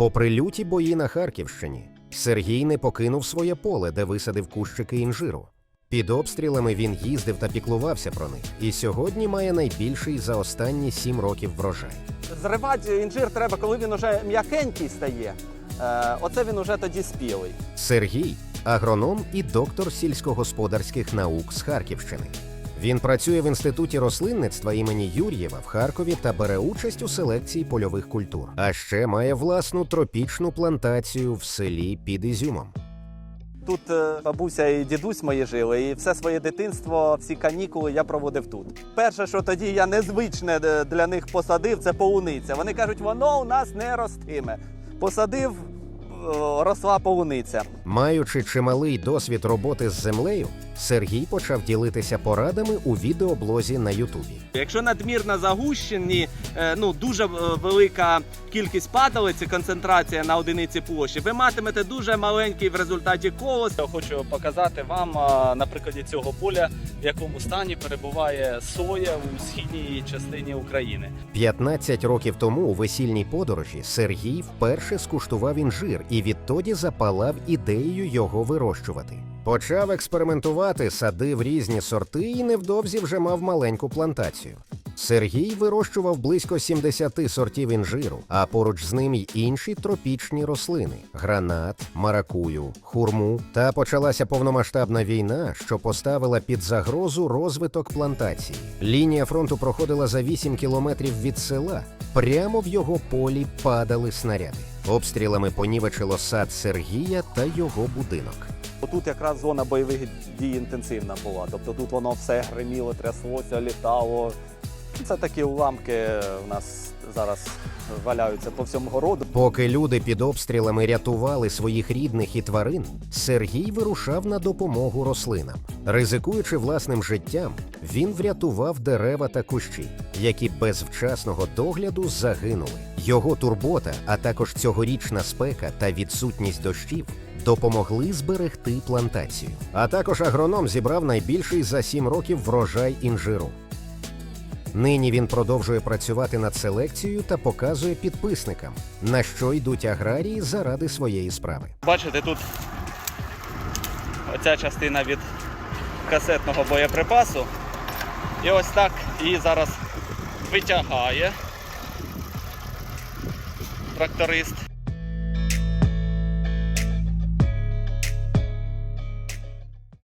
Попри люті бої на Харківщині, Сергій не покинув своє поле, де висадив кущики інжиру. Під обстрілами він їздив та піклувався про них, і сьогодні має найбільший за останні сім років врожай. Зривати інжир треба, коли він уже м'якенький стає. Е, Оце він уже тоді спілий. Сергій агроном і доктор сільськогосподарських наук з Харківщини. Він працює в інституті рослинництва імені Юр'єва в Харкові та бере участь у селекції польових культур. А ще має власну тропічну плантацію в селі під Ізюмом. Тут е, бабуся і дідусь мої жили, і все своє дитинство, всі канікули я проводив тут. Перше, що тоді я незвичне е, для них посадив, це полуниця. Вони кажуть, воно у нас не ростиме. Посадив, е, росла полуниця. Маючи чималий досвід роботи з землею, Сергій почав ділитися порадами у відеоблозі на Ютубі. Якщо надмірно загущені, е, ну дуже е, велика кількість падалиці, концентрація на одиниці площі, ви матимете дуже маленький в результаті колос. Я хочу показати вам на прикладі цього поля, в якому стані перебуває соя у східній частині України. 15 років тому у весільній подорожі Сергій вперше скуштував інжир і відтоді запалав ідеєю його вирощувати. Почав експериментувати, садив різні сорти і невдовзі вже мав маленьку плантацію. Сергій вирощував близько 70 сортів інжиру, а поруч з ним й інші тропічні рослини: гранат, маракую, хурму. Та почалася повномасштабна війна, що поставила під загрозу розвиток плантації. Лінія фронту проходила за 8 кілометрів від села. Прямо в його полі падали снаряди. Обстрілами понівечило сад Сергія та його будинок. Тут якраз зона бойових дій інтенсивна була. Тобто тут воно все гриміло, тряслося, літало. Це такі уламки в нас зараз валяються по всьому городу. Поки люди під обстрілами рятували своїх рідних і тварин, Сергій вирушав на допомогу рослинам. Ризикуючи власним життям, він врятував дерева та кущі, які без вчасного догляду загинули. Його турбота, а також цьогорічна спека та відсутність дощів. Допомогли зберегти плантацію. А також агроном зібрав найбільший за сім років врожай інжиру. Нині він продовжує працювати над селекцією та показує підписникам, на що йдуть аграрії заради своєї справи. Бачите, тут оця частина від касетного боєприпасу. І ось так її зараз витягає тракторист.